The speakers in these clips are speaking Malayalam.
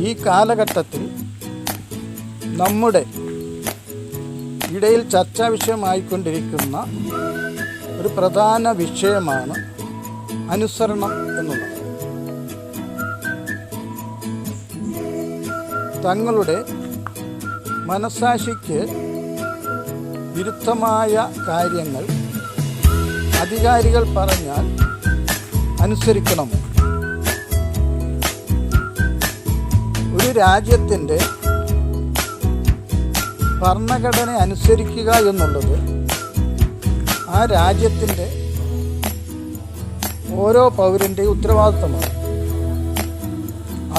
ഈ കാലഘട്ടത്തിൽ നമ്മുടെ ഇടയിൽ ചർച്ചാ വിഷയമായിക്കൊണ്ടിരിക്കുന്ന ഒരു പ്രധാന വിഷയമാണ് അനുസരണം എന്നുള്ളത്. തങ്ങളുടെ മനസാക്ഷിക്ക് വിരുദ്ധമായ കാര്യങ്ങൾ അധികാരികൾ പറഞ്ഞാൽ അനുസരിക്കണമോ ഒരു രാജ്യത്തിന്റെ ഭരണഘടന അനുസരിക്കുക എന്നുള്ളത് ആ രാജ്യത്തിന്റെ ഓരോ പൗരന്റെയും ഉത്തരവാദിത്തമാണ്.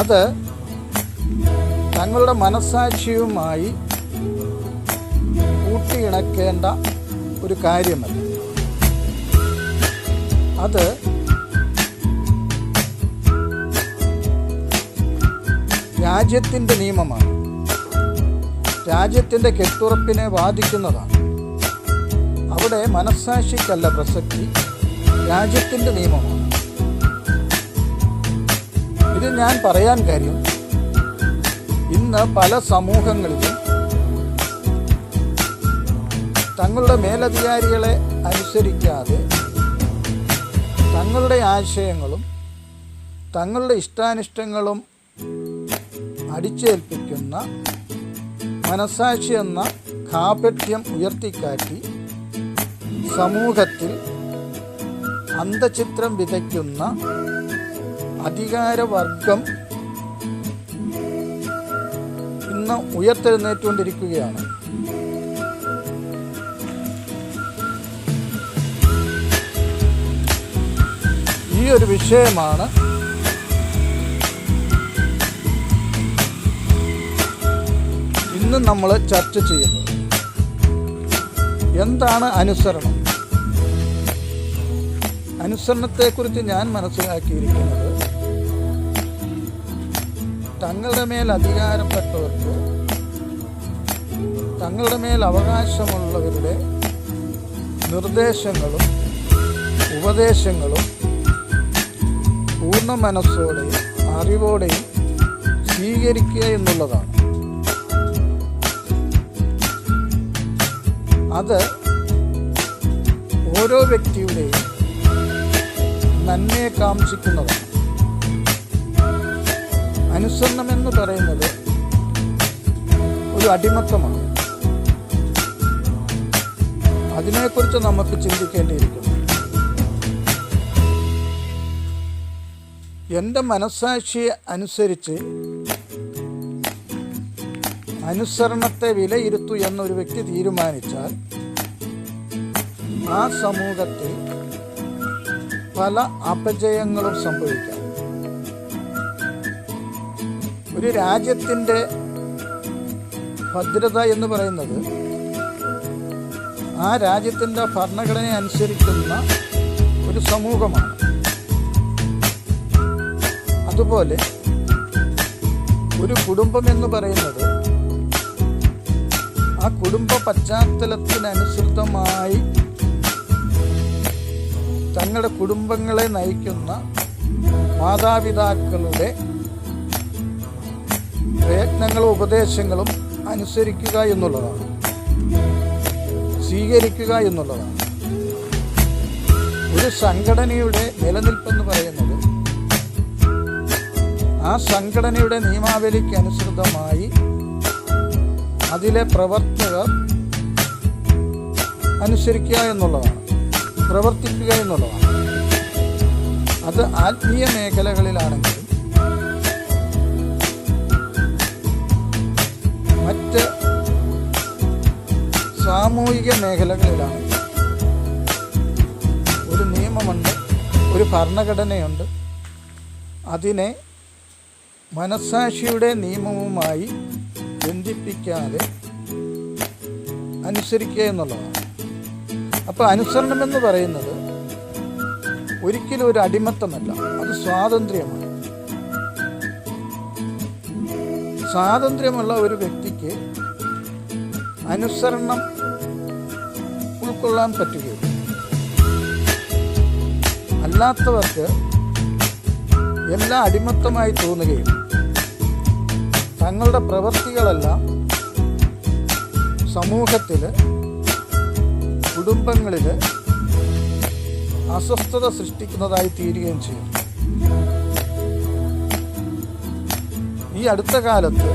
അത് തങ്ങളുടെ മനസാക്ഷിയുമായി കൂട്ടിയിണക്കേണ്ട ഒരു കാര്യമല്ല. അത് രാജ്യത്തിന്റെ നിയമമാണ്. രാജ്യത്തിന്റെ കെട്ടുറപ്പിനെ ബാധിക്കുന്നതാണ്. അവിടെ മനസ്സാക്ഷിക്കല്ല പ്രസക്തി രാജ്യത്തിന്റെ നിയമമാണ്. ഇത് ഞാൻ പറയാൻ കാര്യം ഇന്ന് പല സമൂഹങ്ങളിലും തങ്ങളുടെ മേലധികാരികളെ അനുസരിക്കാതെ തങ്ങളുടെ ആശയങ്ങളും തങ്ങളുടെ ഇഷ്ടാനിഷ്ടങ്ങളും അടിച്ചേൽപ്പിക്കുന്ന മനസാക്ഷി എന്ന കാപട്യം ഉയർത്തിക്കാട്ടി സമൂഹത്തിൽ അന്തചിത്രം വിതയ്ക്കുന്ന അധികാരവർഗം ഇന്ന് ഉയർത്തെഴുന്നേറ്റുകൊണ്ടിരിക്കുകയാണ്. ഈ ഒരു വിഷയമാണ് ഇന്ന് നമ്മൾ ചർച്ച ചെയ്യുന്നത് എന്താണ് അനുസരണം? അനുസരണത്തെക്കുറിച്ച് ഞാൻ മനസ്സിലാക്കിയിരിക്കുന്നത് തങ്ങളുടെ മേൽ അധികാരപ്പെട്ടവർക്ക് തങ്ങളുടെ മേൽ അവകാശമുള്ളവരുടെ നിർദ്ദേശങ്ങളും ഉപദേശങ്ങളും പൂർണ മനസ്സോടെയും അറിവോടെയും സ്വീകരിക്കുക എന്നുള്ളതാണ്. അത് ഓരോ വ്യക്തിയുടെയും നന്മയെ കാംക്ഷിക്കുന്നതാണ്. അനുസരണം എന്ന് പറയുന്നത് ഒരു അടിമത്തമാണ്. അതിനെക്കുറിച്ച് നമുക്ക് ചിന്തിക്കേണ്ടിയിരിക്കുന്നു. എന്റെ മനസ്സാക്ഷിയെ അനുസരിച്ച് അനുസരണത്തെ വിലയിരുത്തു എന്നൊരു വ്യക്തി തീരുമാനിച്ചാൽ ആ സമൂഹത്തിൽ പല അപജയങ്ങളും സംഭവിക്കാം. ഒരു രാജ്യത്തിന്റെ ഭദ്രത എന്ന് പറയുന്നത് ആ രാജ്യത്തിന്റെ ഭരണഘടന അനുസരിക്കുന്ന ഒരു സമൂഹമാണ്. അതുപോലെ ഒരു കുടുംബം എന്ന് പറയുന്നത് ആ കുടുംബ പശ്ചാത്തലത്തിനനുസൃതമായി തങ്ങളുടെ കുടുംബങ്ങളെ നയിക്കുന്ന മാതാപിതാക്കളുടെ പ്രയത്നങ്ങളും ഉപദേശങ്ങളും അനുസരിക്കുക എന്നുള്ളതാണ്. സ്വീകരിക്കുക എന്നുള്ളതാണ്. ഒരു സംഘടനയുടെ നിലനിൽപ്പെന്ന് പറയുന്നത് ആ സംഘടനയുടെ നിയമാവലിക്ക് അനുസൃതമായി അതിലെ പ്രവർത്തകർ അനുസരിക്കുക എന്നുള്ളതാണ്. പ്രവർത്തിക്കുക എന്നുള്ളതാണ്. അത് ആത്മീയ മേഖലകളിലാണെങ്കിലും മറ്റ് സാമൂഹിക മേഖലകളിലാണെങ്കിലും ഒരു നിയമമുണ്ട് ഒരു ഭരണഘടനയുണ്ട്. അതിനെ മനസാക്ഷിയുടെ നിയമവുമായി ബന്ധിപ്പിക്കാതെ അനുസരിക്കുക എന്നുള്ളതാണ്. അപ്പോൾ അനുസരണം എന്ന് പറയുന്നത് ഒരിക്കലും ഒരു അടിമത്തമല്ല അത് സ്വാതന്ത്ര്യമാണ്. സ്വാതന്ത്ര്യമുള്ള ഒരു വ്യക്തിക്ക് അനുസരണം ഉൾക്കൊള്ളാൻ പറ്റുകയുള്ളൂ അല്ലാത്തവർക്ക് എല്ലാം അടിമത്തമായി തോന്നുകയും തങ്ങളുടെ പ്രവൃത്തികളെല്ലാം സമൂഹത്തിൽ കുടുംബങ്ങളിൽ അസ്വസ്ഥത സൃഷ്ടിക്കുന്നതായി തീരുകയും ചെയ്യും. ഈ അടുത്ത കാലത്ത്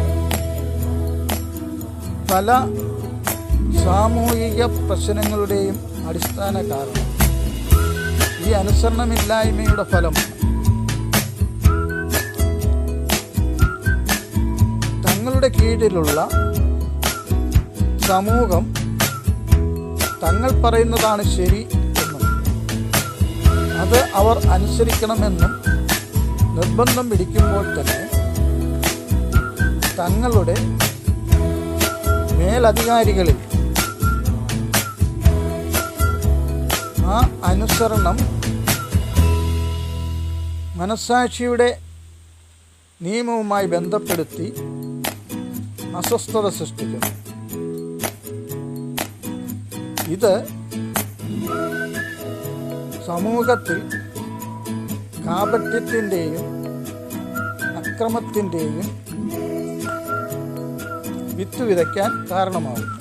പല സാമൂഹിക പ്രശ്നങ്ങളുടെയും അടിസ്ഥാന കാരണം ഈ അനുസരണമില്ലായ്മയുടെ ഫലമാണ്. തങ്ങളുടെ കീഴിലുള്ള സമൂഹം തങ്ങൾ പറയുന്നതാണ് ശരി എന്നും അത് അവർ അനുസരിക്കണമെന്നും നിർബന്ധം പിടിക്കുമ്പോൾ തന്നെ തങ്ങളുടെ മേലധികാരികളിൽ ആ അനുസരണം മനസാക്ഷിയുടെ നിയമവുമായി ബന്ധപ്പെടുത്തി അസ്വസ്ഥത സൃഷ്ടിക്കുന്നു. ഇത് സമൂഹത്തിൽ കാപട്യത്തിന്റെയും അക്രമത്തിന്റെയും വിത്ത് വിതയ്ക്കാൻ കാരണമാകും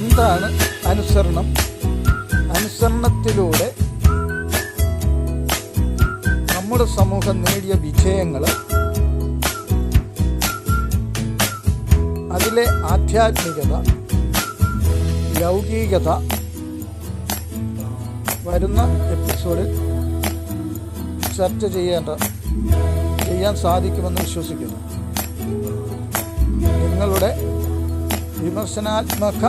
എന്താണ് അനുസരണം? അനുസരണത്തിലൂടെ നമ്മുടെ സമൂഹം നേടിയ വിജയങ്ങൾ അതിലെ ആധ്യാത്മികത ലൗകികത വരുന്ന എപ്പിസോഡിൽ ചർച്ച ചെയ്യേണ്ട ചെയ്യാൻ സാധിക്കുമെന്ന് വിശ്വസിക്കുന്നു. നിങ്ങളുടെ വിമർശനാത്മക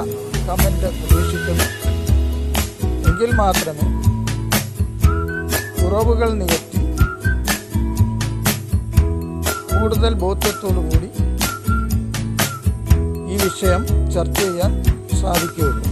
കമന്റ് പ്രതീക്ഷിക്കുന്നു. എങ്കിൽ മാത്രമേ കുറവുകൾ നികത്തി കൂടുതൽ ബോധ്യത്തോടു കൂടി വിഷയം ചർച്ച ചെയ്യാൻ സാധിക്കുകയുള്ളൂ.